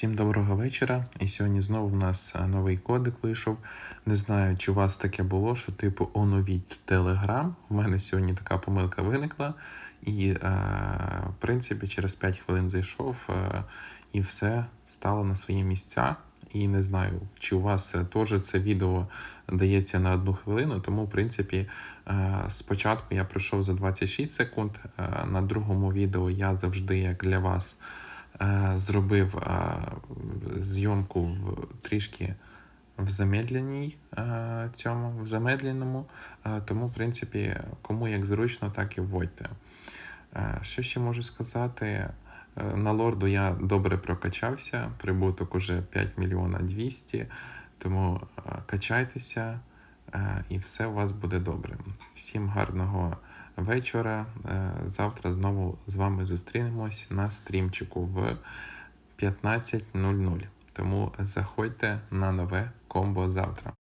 Всім доброго вечора. І сьогодні знову в нас е, новий кодик вийшов. Не знаю, чи у вас таке було, що типу оновіть Telegram. У мене сьогодні така помилка виникла. І, е, в принципі, через 5 хвилин зайшов е, і все стало на свої місця. І не знаю, чи у вас теж це відео дається на одну хвилину. Тому, в принципі, спочатку я пройшов за 26 секунд. На другому відео я завжди, як для вас, зробив е, зйомку в трішки в замедленій е, цьому, в замедленому. Е, Тому, в принципі, кому як зручно, так і вводьте. Е, Що ще можу сказати? Е, На лорду я добре прокачався, прибуток уже 5 мільйона 200, тому е, качайтеся е, і все у вас буде добре. Всім гарного вечора. Е, Завтра знову з вами зустрінемось на стрімчику в 15.00. Тому заходьте на нове комбо завтра.